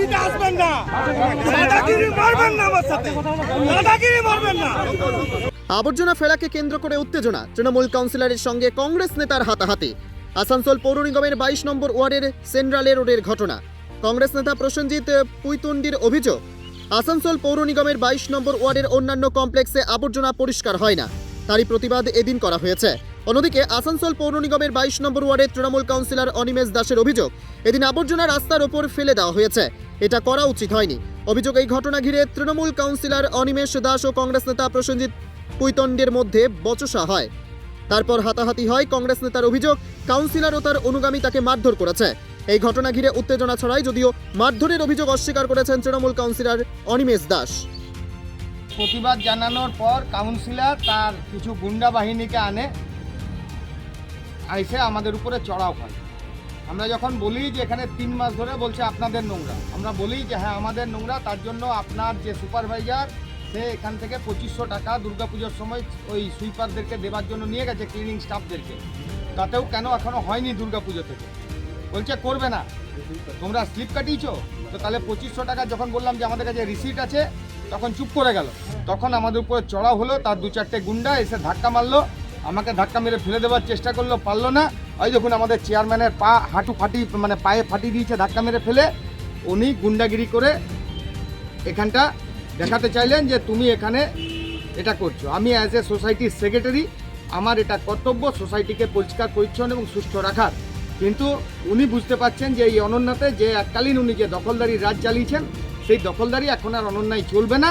দিতে আসবেন না। দাদাগিরি মারবেন না আমার সাথে। দাদাগিরি মারবেন না। আবর্জনা ফেলাকে কেন্দ্র করে উত্তেজনা। তৃণমূল কাউন্সিলরের সঙ্গে কংগ্রেস নেতার হাতাহাতি। আসানসোল পৌর নিগমের বাইশ নম্বর ওয়ার্ডের সেন্ট্রালে রোডের ঘটনা। কংগ্রেস নেতা প্রসেনজিৎ পুইতুন্ডির অভিযোগ, আসানসোল পৌর নিগমের বাইশ নম্বর ওয়ার্ডের অন্যান্য কমপ্লেক্সে আবর্জনা পরিষ্কার হয় না। তারই প্রতিবাদ এদিন করা হয়েছে। অন্যদিকে, আসানসোল পৌর নিগমের বাইশ নম্বর ওয়ার্ডের তৃণমূল কাউন্সিলর অনিমেষ দাসের অভিযোগ, এদিন আবর্জনা রাস্তার ওপর ফেলে দেওয়া হয়েছে। এটা করা উচিত হয়নি। অভিযোগ এই ঘটনা ঘিরে তৃণমূল কাউন্সিলর অনিমেষ দাস ও কংগ্রেস নেতা প্রসেনজিৎ পুইতণ্ডের মধ্যে বচসা হয়। তারপর হাতাহাতি হয় কংগ্রেস নেতার অভিযোগ, কাউন্সিলর ও তার অনুগামী তাকে মারধর করেছে। এই ঘটনা ঘিরে উত্তেজনা ছড়ায় যদিও মারধরের অভিযোগ অস্বীকার করেছেন তৃণমূল কাউন্সিলর অনিমেষ দাস। প্রতিবাদ জানানোর পর কাউন্সিলর তার কিছু গুন্ডা বাহিনীকে আনে, আইসে আমাদের উপরে চড়াও হয় আমরা যখন বলি যে এখানে তিন মাস ধরে বলছে আপনাদের নোংরা, আমরা বলি যে হ্যাঁ আমাদের নোংরা, তার জন্য আপনার যে সুপারভাইজার, সে এখান থেকে পঁচিশশো টাকা দুর্গাপুজোর সময় ওই সুইপারদেরকে দেওয়ার জন্য নিয়ে গেছে ক্লিনিং স্টাফদেরকে তাতেও কেন এখনও হয়নি দুর্গাপুজো থেকে? বলছে করবে না। তোমরা স্লিপ কাটিয়েছো? তো তাহলে পঁচিশশো টাকা যখন বললাম যে আমাদের কাছে রিসিট আছে, তখন চুপ করে গেল। তখন আমাদের উপরে চড়া হলো, তার দু চারটে গুন্ডা এসে ধাক্কা মারলো। আমাকে ধাক্কা মেরে ফেলে দেওয়ার চেষ্টা করল, পারল না। ওই দেখুন আমাদের চেয়ারম্যানের পা হাঁটু ফাটি মানে পায়ে ফাটিয়ে দিয়েছে, ধাক্কা মেরে ফেলে। উনি গুন্ডাগিরি করে এখানটা দেখাতে চাইলেন যে তুমি এখানে এটা করছ। আমি অ্যাজ এ সোসাইটির সেক্রেটারি আমার এটা কর্তব্য সোসাইটিকে পরিষ্কার, পরিচ্ছন্ন এবং সুস্থ রাখার। কিন্তু উনি বুঝতে পারছেন যে এই অনন্যাতে যে এককালীন উনি যে দখলদারি রাজ চালিয়েছেন, সেই দখলদারি এখন আর অনন্যায় চলবে না।